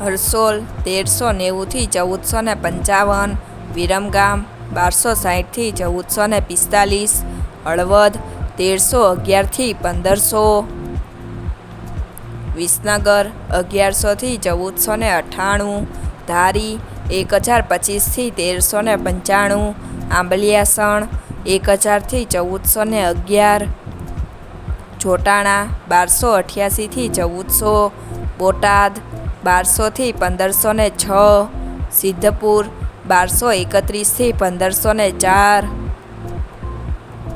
હરસોલ તેરસો નેવુંથી ચૌદસો ને પંચાવન, વિરમગામ, બારસો સાહીઠથી ચૌદસો ને પિસ્તાલીસ, હળવદ, તેરસો અગિયારથી પંદરસો, વિસનગર, અગિયારસોથી ચૌદસો ને અઠ્ઠાણું, ધારી, એક હજાર પચીસથી તેરસો ને પંચાણું, આંબલિયાસણ, એક હજારથી ચૌદસો ને અગિયાર, જોટાણા, બારસો અઠ્યાસીથી ચૌદસો, બોટાદ બારસોથી પંદરસો ને છ, સિદ્ધપુર બારસો એકત્રીસથી પંદરસો ને ચાર,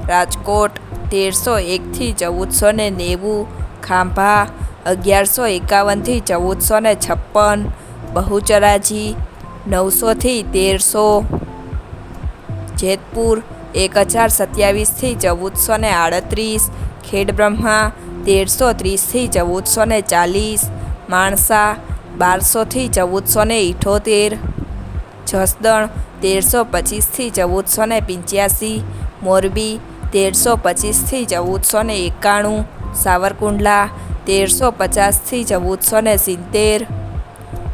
રાજકોટ તેરસો એકથી ચૌદસો ને નેવું, ખાંભા અગિયારસો એકાવનથી ચૌદસો ને છપ્પન, બહુચરાજી નવસોથી તેરસો, જેતપુર એક હજાર સત્યાવીસથી ચૌદસો ને આડત્રીસ, ખેડબ્રહ્મા તેરસો ત્રીસથી ચૌદસો ને ચાલીસ, માણસા બારસોથી ચૌદસો ને ઇઠોતેર, જસદણ તેરસો પચીસથી ચૌદસો ને પંચ્યાસી, મોરબી તેરસો પચીસથી ચૌદસો ને એકાણું, સાવરકુંડલા તેરસો પચાસથી ચૌદસો ને સિત્તેર,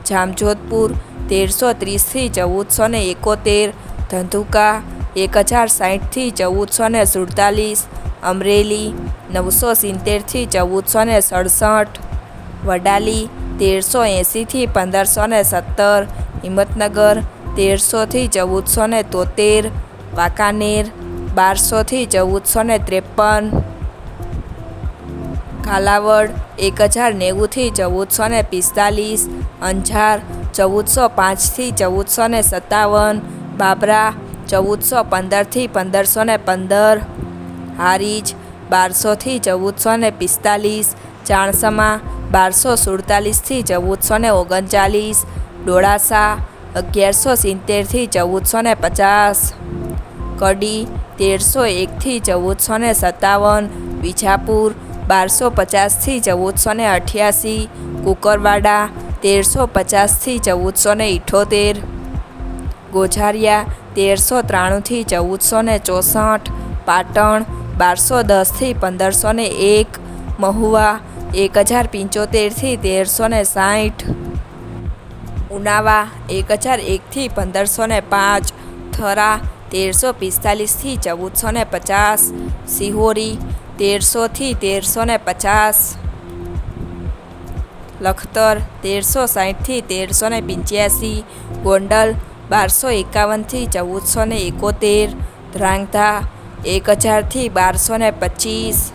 જામજોધપુર તેરસો ત્રીસથી ચૌદસો ને એકોતેર, ધંધુકા એક હજાર સાઠથી ચૌદસો ને સુડતાલીસ, અમરેલી નવસો સિત્તેરથી ચૌદસો ને સડસઠ, વડાલી તેરસો એંસીથી પંદરસો ને સત્તર, હિંમતનગર તેરસોથી ચૌદસો ને તોતેર, વાંકાનેર બારસોથી ચૌદસો ને ત્રેપન કાલાવડ એક હજાર નેવુંથી ચૌદસો ને પિસ્તાલીસ, અંજાર ચૌદસો પાંચથી ચૌદસો ને સત્તાવન, બાબરા ચૌદસો પંદરથી પંદરસો ને પંદર, હારીજ બારસોથી ચૌદસો ને પિસ્તાલીસ ચાણસમા બારસો સુડતાલીસથી ચૌદસો ને ઓગણચાલીસ ડોળાસા અગિયારસો સિત્તેરથી ચૌદસો ને પચાસ, કડી તેરસો એકથી ચૌદસો ને સત્તાવન, વિજાપુર બારસો પચાસથી ચૌદસો ને અઠ્યાસી, કુકરવાડા તેરસો પચાસથી ચૌદસો ને ઇઠોતેર, ગોઝારિયા તેરસો ત્રાણુંથી ચૌદસો ને ચોસઠ, પાટણ બારસો દસથી પંદરસો ને એક, મહુવા એક હજાર પંચોતેરથી તેરસો ને સાઠ. ઉનાવા એક હજાર એકથી પંદરસો ને પાંચ. થરા તેરસો પિસ્તાલીસથી ચૌદસો ને પચાસ. સિહોરી તેરસોથી તેરસો ને પચાસ. લખતર તેરસો સાઠથી તેરસો ને પંચ્યાસી. ગોંડલ બારસો એકાવનથી ચૌદસો ને એકોતેર. ધ્રાંગધા એક હજારથી બારસો ને પચીસ.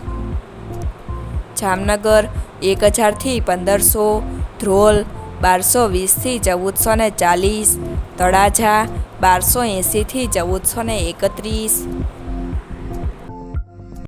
જામનગર એક હજારથી પંદરસો, ધ્રોલ બારસો વીસથી ચૌદસો ને ચાલીસ, તળાજા બારસો એંસીથી ચૌદસો ને એકત્રીસ.